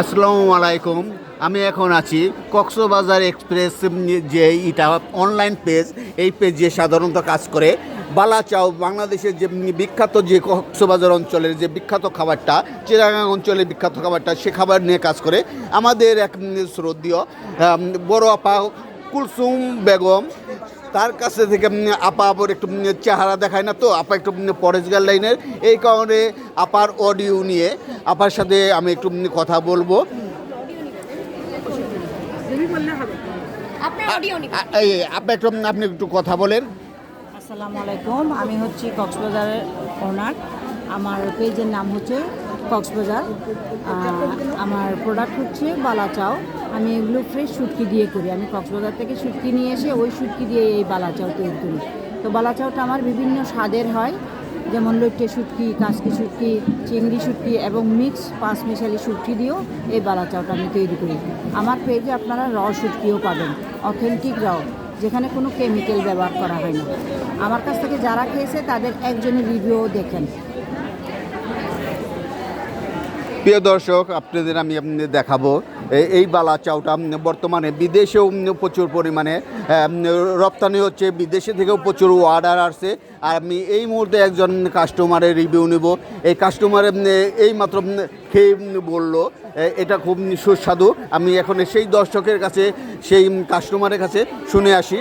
আসসালামু আলাইকুম আমি এখন আছি কক্সবাজার এক্সপ্রেস যে এটা অনলাইন পেজ, এই পেজে সাধারণত কাজ করে। বালাচাও বাংলাদেশের যে বিখ্যাত যে কক্সবাজার অঞ্চলের যে বিখ্যাত খাবারটা, চিরাগাং অঞ্চলের বিখ্যাত খাবারটা, সে খাবার নিয়ে কাজ করে। আমাদের এক শ্রদ্ধীয় বড় আপা কুলসুম বেগম তার কাছে থেকে আপা আবার একটু চেহারা দেখায় না তো আপা একটু পরেশগার লাইনের। এই কারণে আপার অডিও নিয়ে আপার সাথে আমি একটু কথা বলব। আপনি একটু আপনি একটু কথা বলেন। আসসালামু আলাইকুম আমি হচ্ছি কক্সবাজারের ওনার আমার পেজের নাম হচ্ছে কক্সবাজার। আমার প্রোডাক্ট হচ্ছে বালা চাও আমি এগুলো ফ্রেশ শুটকি দিয়ে করি। আমি কক্সবাজার থেকে শুটকি নিয়ে এসে ওই শুটকি দিয়ে এই বালা চাও তৈরি করি। তো বালা চাওটা আমার বিভিন্ন স্বাদের হয়। যেমন লইট্টে শুটকি কাঁচকি শুটকি, চিংড়ি শুটকি এবং মিক্স পাঁচ মিশালি শুটকি দিয়েও এই বালা চাওটা আমি তৈরি করি। আমার পেজে আপনারা র শুটকিও পাবেন অথেন্টিক র যেখানে কোনো কেমিক্যাল ব্যবহার করা হয় না। আমার কাছ থেকে যারা খেয়েছে তাদের একজনের রিভিউ দেখেন। প্রিয় দর্শক আপনাদের আমি আপনাদের দেখাবো এই বালা চাউটা বর্তমানে বিদেশেও প্রচুর পরিমাণে রপ্তানি হচ্ছে বিদেশে থেকেও প্রচুর অর্ডার আসছে। আর আমি এই মুহূর্তে একজন কাস্টমারের রিভিউ নেব। এই কাস্টমার এই মাত্র খেয়ে বলল এটা খুব সুস্বাদু। আমি এখন সেই দর্শকের কাছে সেই কাস্টমারের কাছে শুনে আসি।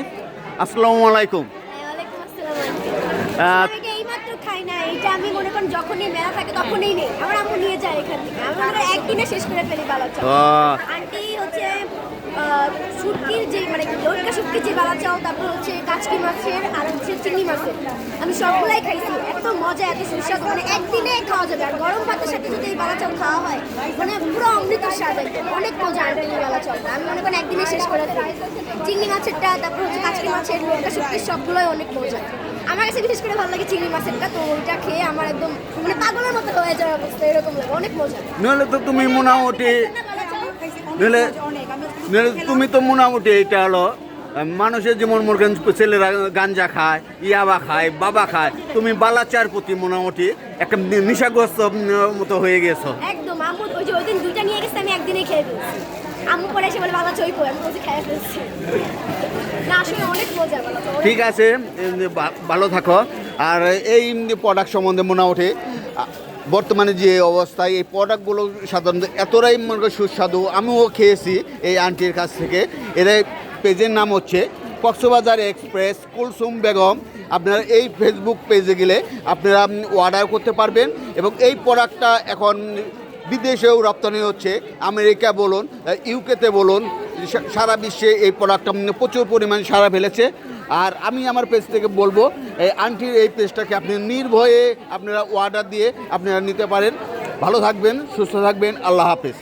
আসসালামু আলাইকুম ওয়ালাইকুম আসসালাম আহ, আমি এটা আমি মনে করেন যখনই মেলা থাকে তখনই নেই। আমার আম্মু নিয়ে যায় এখান থেকে। আমি মনে একদিনে শেষ করে ফেলি বালা চাও আহ, আন্টি হচ্ছে শুটকির যে মানে লটকা শুটকির যে বালা চাও তারপর হচ্ছে কাচকি মাছের আর হচ্ছে চিংড়ি মাছের। আমি সবগুলাই খাইছি। এত মজা এত সুস্বাদু। মানে একদিনে খাওয়া যাবে। আর গরম ভাতের সাথে যদি এই বালা চাও খাওয়া হয় মানে পুরো অমৃত স্বাদ অনেক মজা আন্টি এই বালা চাওটা আমি মনে করেন একদিনে শেষ করে ফেলি। চিংড়ি মাছেরটা তারপর হচ্ছে কাচকি মাছের লটকা শুটকির সবগুলোই অনেক মজা। আমার কাছে বিশেষ করে ভালো লাগে চিংড়ি মাছেরটা তো ওইটা খেয়ে আমার একদম মানে পাগলের মতো হয়ে যাওয়ার অবস্থা এরকম লাগে অনেক মজা। নইলে তো তুমি মোটামুটি নইলে নইলে তুমি তো মোটামুটি এটা হলো মানুষের যেমন মনে ছেলেরা গাঞ্জা খায় ইয়াবা খায় বাবা খায় তুমি বালাচার প্রতি মোটামুটি একটা নিশাগ্রস্ত মতো হয়ে গেছো। একদম আম্মু ওই যে ওই দিন দুইটা নিয়ে গেছে আমি একদিনেই খেয়ে ফেলছি। পরে এসে বলে বাবা চই আমি বলছি, খেয়ে ফেলছি। ঠিক আছে ভালো থাকো। আর এই প্রোডাক্ট সম্বন্ধে মনে ওঠে বর্তমানে যে অবস্থায় এই প্রোডাক্টগুলো সাধারণত এতটাই মনে সুস্বাদু। আমিও খেয়েছি এই আন্টির কাছ থেকে। এর পেজের নাম হচ্ছে কক্সবাজার এক্সপ্রেস, কুলসুম বেগম। আপনারা এই ফেসবুক পেজে গেলে আপনারা অর্ডার করতে পারবেন। এবং এই প্রোডাক্টটা এখন বিদেশেও রপ্তানি হচ্ছে। আমেরিকা বলুন ইউকেতে বলুন সারা বিশ্বে এই প্রোডাক্টটা প্রচুর পরিমাণে সারা ফেলেছে। আর আমি আমার পেজ থেকে বলব, এই আন্টির এই পেজটাকে আপনি নির্ভয়ে আপনারা অর্ডার দিয়ে আপনারা নিতে পারেন। ভালো থাকবেন, সুস্থ থাকবেন, আল্লাহ হাফেজ।